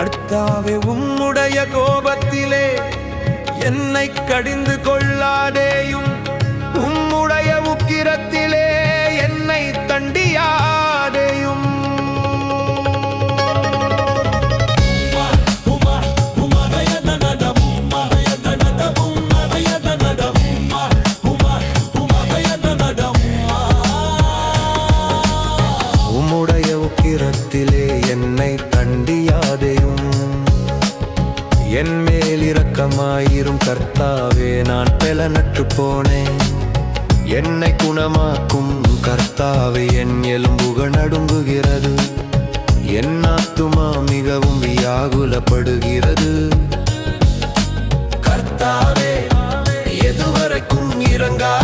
கர்த்தாவே உம்முடைய கோபத்திலே என்னை கடிந்து கொள்ளாதேயும். உம்முடைய உக்கிரத்திலே என்னை தண்டியாதேயும். உம்முடைய உக்கிரத்திலே என்னை தண்டியாதேயும். என் மேல் இரக்கமாயிரும் கர்த்தாவே நான் பெலனற்று போனேன். என்னை குணமாக்கும் கர்த்தாவே என் எலும்புக நடுங்குகிறது. என் ஆத்துமா மிகவும் வியாகுலப்படுகிறது. கர்த்தாவே எதுவரைக்கும் இறங்கா